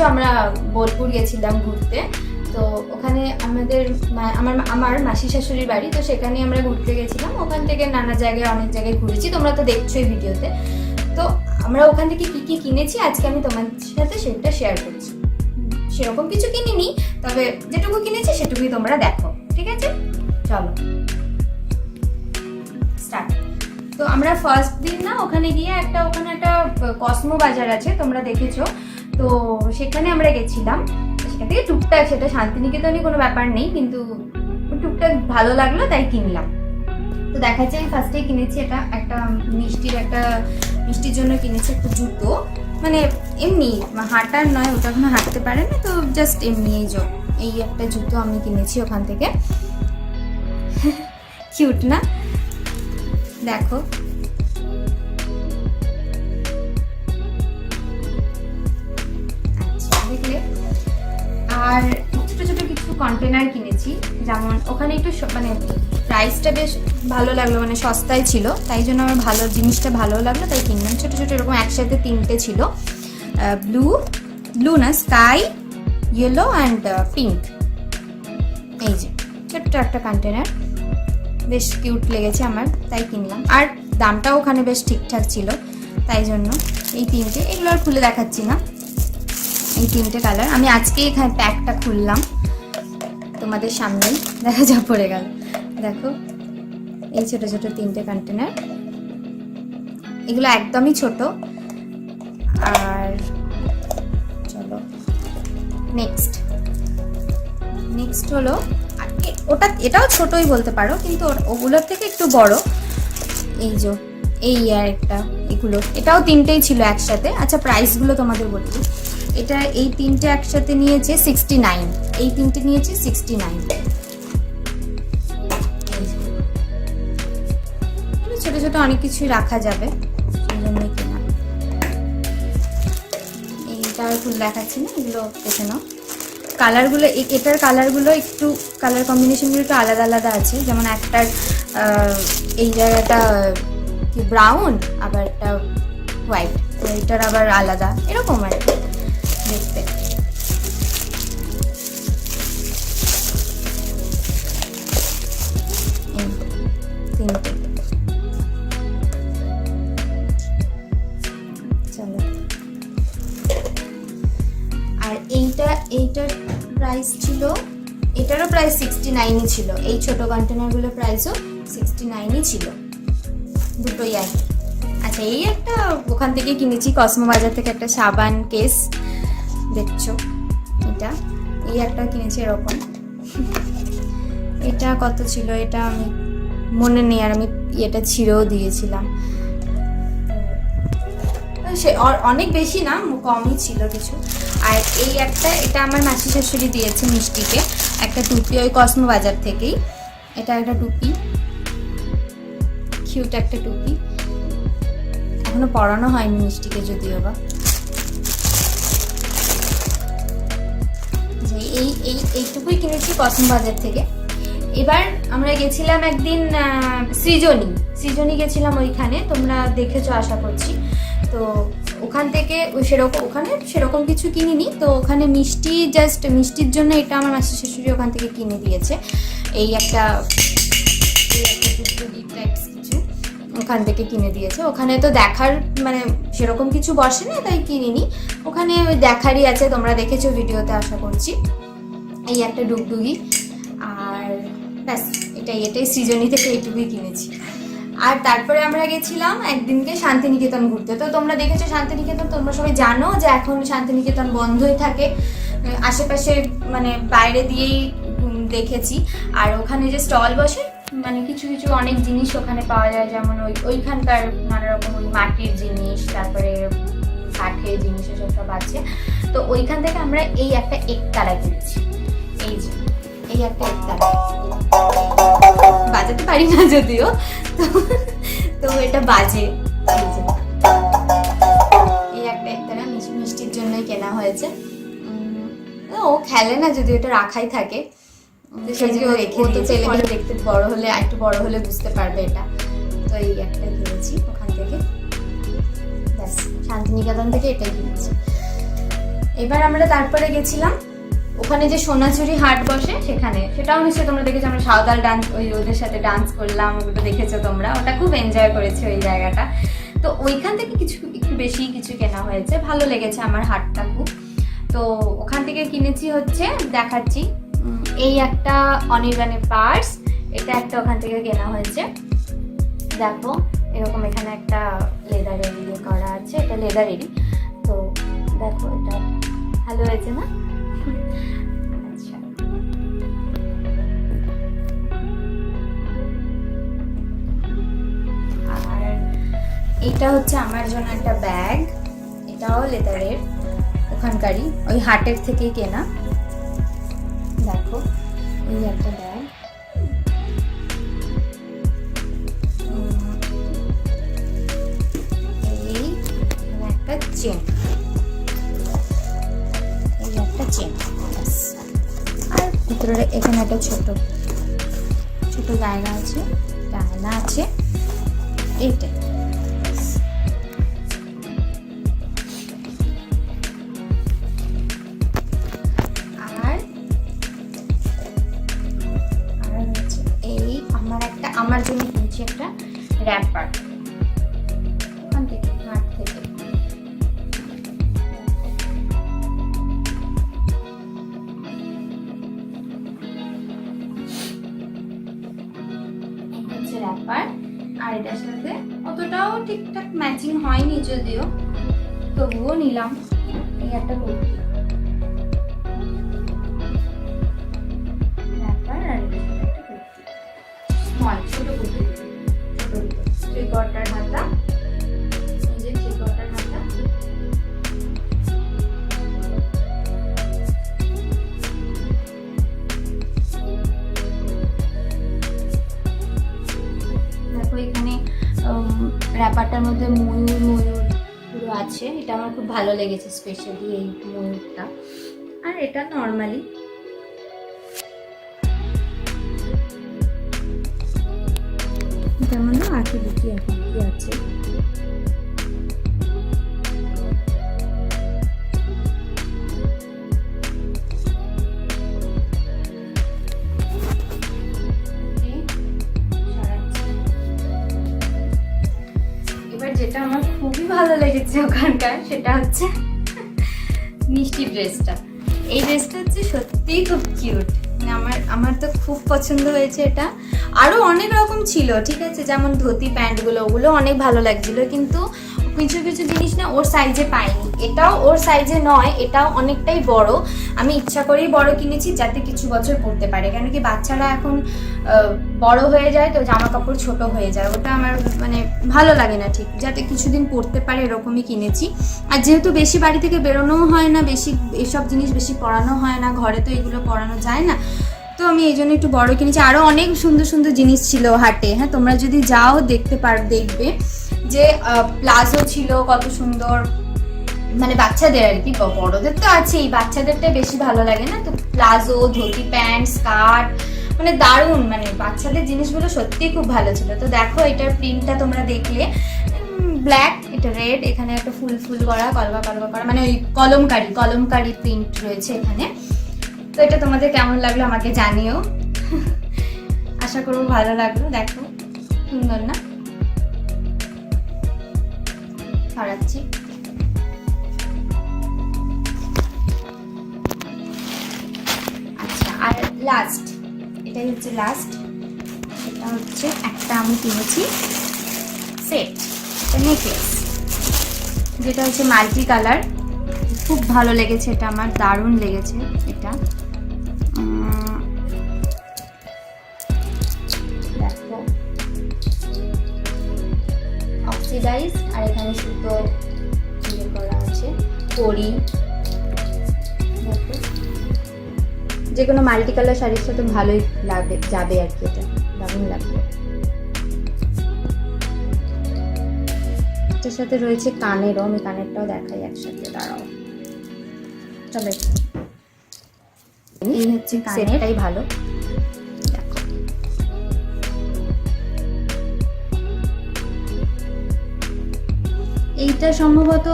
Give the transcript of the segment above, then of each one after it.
দেখছ আমরা বোলপুর গেছিলাম ঘুরতে। তো ওখানে আমাদের আমার আমার মাসি শাশুড়ির বাড়ি, তো সেখানে আমরা ঘুরতে গেছিলাম। ওখান থেকে নানা জায়গায়, অনেক জায়গায় ঘুরেছি। তোমরা তো দেখছোই ভিডিওতে। তো আমরা ওখান থেকে কী কী কিনেছি, আজকে আমি তোমাদের সাথে সেটা শেয়ার করছি। সেরকম কিছু কিনিনি, তবে যেটুকু কিনেছি সেটুকুই তোমরা দেখো, ঠিক আছে? চলো। স্টার্ট তো আমরা ফার্স্ট দিন না, ওখানে গিয়ে একটা, ওখানে একটা কসমো বাজার আছে, তোমরা দেখেছ। তো সেখানে আমরা গেছিলাম। সেখান থেকে টুকটাক, সেটা শান্তিনিকেতনই কোনো ব্যাপার নেই, কিন্তু টুকটাক ভালো লাগল, তাই কিনলাম। তো দেখা যায় আমি ফার্স্টেই কিনেছি এটা, একটা মিষ্টির একটা মিষ্টির জন্য কিনেছি একটা জুতো। মানে এমনি, হাঁটার নয়, ওটা এখনও হাঁটতে পারে না, তো জাস্ট এমনি এই এই একটা জুতো আমি কিনেছি ওখান থেকে। কিউট না? দেখো। আর ছোটো ছোটো কিছু কন্টেনার কিনেছি। যেমন ওখানে একটু মানে প্রাইসটা বেশ ভালো লাগল মানে সস্তায় ছিল। তাই জন্য আমার ভালো জিনিসটা ভালো লাগল, তাই কিনলাম। ছোটো ছোটো এরকম একসাথে তিনটে ছিল। ব্লু ব্লু না স্কাই ইয়েলো অ্যান্ড পিঙ্ক এই যে, ছোট্ট একটা কন্টেনার বেশ কিউট লেগেছে আমার, তাই কিনলাম। আর দামটাও ওখানে বেশ ঠিকঠাক ছিল, তাই জন্য এই তিনটে। এগুলো আর খুলে দেখাচ্ছি না। এই তিনটে কালার। আমি আজকে এখানে প্যাকটা খুললাম তোমাদের সামনেই। দেখা যা পড়ে গেল। দেখো, এই ছোট ছোট তিনটে কন্টেনার এগুলো একদমই ছোট। আর চলো নেক্সট নেক্সট হলো ওটা, এটাও ছোটই বলতে পারো, কিন্তু ওগুলোর থেকে একটু বড়। এই যে, এই আর একটা, এগুলো। এটাও তিনটেই ছিল একসাথে। আচ্ছা প্রাইসগুলো তোমাদের বলছি এটা এই তিনটে একসাথে নিয়েছে সিক্সটি নাইন এই তিনটে নিয়েছে সিক্সটি নাইন ছোট ছোট অনেক কিছুই রাখা যাবে। কেনা এইটা ফুল দেখাচ্ছি না? এগুলো দেখে নাও। কালারগুলো এটার কালারগুলো একটু, কালার কম্বিনেশনগুলো একটু আলাদা আলাদা আছে। যেমন একটার এই জায়গাটা, কি, ব্রাউন, আবার একটা হোয়াইট। তো এটার আবার আলাদা। এরকম আর কি। এই তিনটে। চলো। আর এইটা, এইটার প্রাইস ছিল, এটারও প্রাইস সিক্সটি নাইনই ছিল। এই ছোট কন্টেনারগুলোর প্রাইসও সিক্সটি নাইনই ছিল। দুটোই আর। আচ্ছা এই একটা ওখান থেকে কিনেছি কসমো বাজার থেকে একটা সাবান কেস দেখছ? এটা? এই একটা কিনেছি এরকম। এটা কত ছিল? এটা আমি মনে নেই, আর আমি এটা ছিঁড়েও দিয়েছিলাম। সে অনেক বেশি না, কমই ছিল কিছু। আর এই একটা, এটা আমার মাসি শাশুড়ি দিয়েছে মিষ্টিকে। একটা টুপি ওই কসমো বাজার থেকেই। এটা একটা টুপি। কিউট একটা টুপি। এখনও পরানো হয়নি মিষ্টিকে যদিও বা। এই এই, এইটুকুই কিনেছি কসমো বাজার থেকে। এবার আমরা গেছিলাম একদিন সৃজনী। সৃজনী গেছিলাম ওইখানে, তোমরা দেখেছ, আশা করছি। তো ওখান থেকে ওই সেরকম, ওখানে সেরকম কিছু কিনিনি। তো ওখানে মিষ্টি জাস্ট মিষ্টির জন্য এটা আমার মাসি শাশুড়ি ওখান থেকে কিনে দিয়েছে। এই একটা এই একটা ওখান থেকে কিনে দিয়েছে। ওখানে তো দেখার মানে সেরকম কিছু বসে না, তাই কিনিনি। ওখানে দেখারই আছে, তোমরা দেখেছ ভিডিওতে, আশা করছি। এই একটা ডুগডুগি। আর ব্যাস, এটাই এটাই সৃজনী থেকে এইটুকুই কিনেছি। আর তারপরে আমরা গেছিলাম একদিনকে শান্তিনিকেতন ঘুরতে। তো তোমরা দেখেছ শান্তিনিকেতন? তোমরা সবাই জানো যে এখন শান্তিনিকেতন বন্ধই থাকে। আশেপাশে মানে বাইরে দিয়েই দেখেছি। আর ওখানে যে স্টল বসে মানে কিছু কিছু অনেক জিনিস ওখানে পাওয়া যায়, যেমন ওই, ওইখানকার নানা রকম ওই মাটির জিনিস, তারপরে কাঠের জিনিস এসব সব আছে। তো ওইখান থেকে আমরা এই একটা একতারা কিনেছি। এই যে, এই একটা একতারা বাজাতে পারি না যদিও। তো এটা বাজে। এই একটা একতারা মিষ্টি- মিষ্টির জন্যই কেনা হয়েছে। ও খেলে না যদি এটা রাখাই থাকে। সেই জন্য রেখে দিয়েছে। পরে দেখতে বড় হলে একটু বড় হলে বুঝতে পারবে এটা। তো এই একটা কিনেছি ওখান থেকে। ব্যাস শান্তিনিকেতন থেকে এটাই কিনেছি। এবার আমরা তারপরে গেছিলাম ওখানে যে সোনাঝুরি হাট বসে সেখানে। সেটাও নিশ্চয়ই তোমরা দেখেছ আমরা সাঁওতাল ডান্স ওই ওদের সাথে ডান্স করলাম ওগুলো দেখেছ তোমরা। ওটা খুব এনজয় করেছে ওই জায়গাটা। তো ওইখান থেকে কিছু একটু বেশি কিছু কেনা হয়েছে। ভালো লেগেছে আমার হাটটা খুব। তো ওখান থেকে কিনেছি হচ্ছে দেখাচ্ছি। এই একটা অনির্বাণের পার্স এটা একটা ওখান থেকে কেনা হয়েছে। দেখো, এরকম এখানে একটা লেদারের ইয়ে করা আছে, এটা লেদার লেদারেরই তো দেখো এটা ভালো হয়েছে না? আচ্ছা। আর এটা হচ্ছে আমার জন্য একটা ব্যাগ এটাও লেদারের ওখানকারই, ওই হাটের থেকেই কেনা। দেখো। এই একটা ব্যাগ এই একটা চেন এই একটা চেন আর ভিতরে এখানে একটা ছোট ছোট জায়গা আছে। জায়গা আছে। এইটাই। কিনছি একটা র্যাপার থেকে হাট থেকে। হচ্ছে র্যাপার আর এটার সাথে অতটাও ঠিকঠাক ম্যাচিং হয়নি যদিও, তবুও নিলাম এই একটা কুর্তি। ছোট কুর্তি। কোয়ার্টার হাতা যে দেখো এখানে মধ্যে ময়ূর ময়ূর আছে। এটা আমার খুব ভালো লেগেছে স্পেশালি এই ময়ূরটা। আর এটা নর্মালি তেমন না আছে দুটি এখন কি আছে। যেটা আমার খুবই ভালো লেগেছে ওখানকার, সেটা হচ্ছে মিষ্টি ড্রেসটা। এই ড্রেসটা হচ্ছে সত্যিই খুব কিউট। মানে আমার আমার তো খুব পছন্দ হয়েছে এটা। আরও অনেক রকম ছিল, ঠিক আছে? যেমন ধুতি, প্যান্টগুলো, ওগুলো অনেক ভালো লাগছিল, কিন্তু কিছু কিছু জিনিস না ওর সাইজে পাইনি। এটাও ওর সাইজে নয়, এটাও অনেকটাই বড়। আমি ইচ্ছা করেই বড় কিনেছি যাতে কিছু বছর পরতে পারে। কেন কি বাচ্চারা এখন বড় হয়ে যায় তো জামা কাপড় ছোট হয়ে যায়। ওটা আমার মানে ভালো লাগে না ঠিক, যাতে কিছুদিন পরতে পারে এরকমই কিনেছি। আর যেহেতু বেশি বাড়ি থেকে বেরোনোও হয় না, বেশি এসব জিনিস বেশি পরানো হয় না, ঘরে তো এগুলো পরানো যায় না তো আমি এই জন্য একটু বড় কিনেছি। আরও অনেক সুন্দর সুন্দর জিনিস ছিল হাটে। হ্যাঁ তোমরা যদি যাও, দেখতে পার, দেখবে যে প্লাজো ছিল, কত সুন্দর। মানে বাচ্চাদের আর কি বড়দের তো আছেই। বাচ্চাদেরটা বেশি ভালো লাগে না? তো প্লাজো, ধুতি প্যান্ট, স্কার্ট মানে দারুণ। মানে বাচ্চাদের জিনিসগুলো সত্যিই খুব ভালো ছিল। তো দেখো, এটার প্রিন্টটা তোমরা দেখলে। ব্ল্যাক এটা রেড এখানে একটা ফুল ফুল করা, কলবা কলবা করা মানে ওই কলমকারি কলমকারি প্রিন্ট রয়েছে এখানে। তো এটা তোমাদের কেমন লাগল আমাকে জানিও। আশা করব ভালো লাগল, দেখো, সুন্দর না? ছড়াচ্ছি আচ্ছা আর লাস্ট এটাই হচ্ছে লাস্ট এটা হচ্ছে একটা আমি কিনেছি সেট এটা নেকলেস যেটা হচ্ছে মাল্টি কালার। খুব ভালো লেগেছে, এটা আমার দারুণ লেগেছে এটা। অক্সিডাইজ আর এখানে সুতো ইয়ে করা আছে দেখো যে কোনো মাল্টি কালার শাড়ির সাথে ভালোই লাগবে যাবে আর কি এটা, দারুণ লাগবে। এটার সাথে রয়েছে কানেরও আমি কানেরটাও দেখাই একসাথে, দাঁড়াও। চলো। এই হচ্ছে কানেরটাই ভালো। এইটা সম্ভবত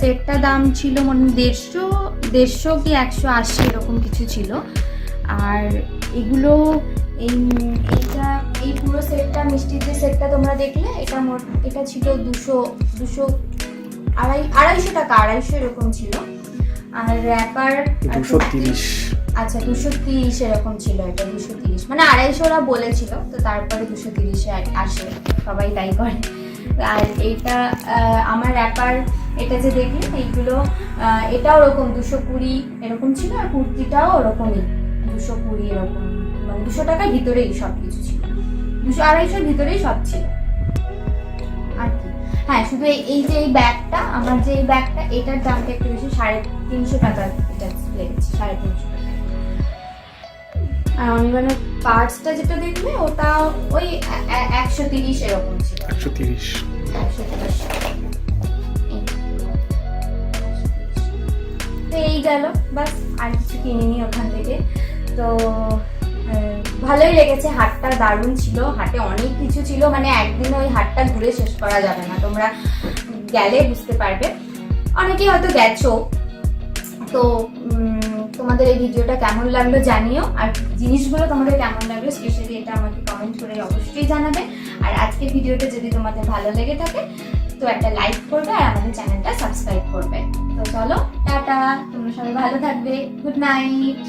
সেটটা দাম ছিল মনে দেড়শো দেড়শো কি একশো আশি এরকম কিছু ছিল। আর এগুলো এই এইটা এই পুরো সেটটা মিষ্টির যে সেটটা তোমরা দেখলে এটা মোট এটা ছিল দুশো দুশো আড়াই আড়াইশো টাকা আড়াইশো এরকম ছিল। আর র্যাপার দুশো তিরিশ। আচ্ছা দুশো তিরিশ এরকম ছিল এটা দুশো তিরিশ। মানে আড়াইশো ওরা বলেছিল তো তারপরে দুশো তিরিশে আসে সবাই তাই করে। আর এইটা আমার র্যাপার এটা যে দেখলে এইগুলো এটাও ওরকম দুশো কুড়ি এরকম ছিল আর কুর্তিটাও ওরকমই, দুশো কুড়ি এরকম। মানে দুশো টাকার ভিতরেই সব কিছু ছিল। দুশো আড়াইশোর ভিতরেই সব ছিল। আর কি? হ্যাঁ শুধু এই- যে এই ব্যাগটা, আমার যে এই ব্যাগটা, এটার দামটা একটু বেশি, সাড়ে তিনশো টাকা এটা লেগেছে, সাড়ে তিনশো আর অনির্বাণের পার্টসটা যেটা দেখবে ওটা ওই একশো তিরিশ এরকম ছিল। একশো তিরিশ। একশো তিরিশ। এই। তো এই গেল বাস আর কিছু কিনিনি ওখান থেকে। তো ভালোই লেগেছে হাটটা দারুণ ছিল হাটে অনেক কিছু ছিল মানে একদিন ওই হাটটা ঘুরে শেষ করা যাবে না তোমরা গেলে বুঝতে পারবে। অনেকেই হয়তো গেছো তো তোমাদের এই ভিডিওটা কেমন লাগল জানিও, আর জিনিসগুলো তোমাদের কেমন লাগল স্পেশালি এটা আমাকে কমেন্ট করে অবশ্যই জানাবে। আর আজকের ভিডিওটা যদি তোমাদের ভালো লেগে থাকে, তো একটা লাইক করবে আর আমাদের চ্যানেলটা সাবস্ক্রাইব করবে। তো চলো, টাটা, তোমরা সবাই ভালো থাকবে গুড নাইট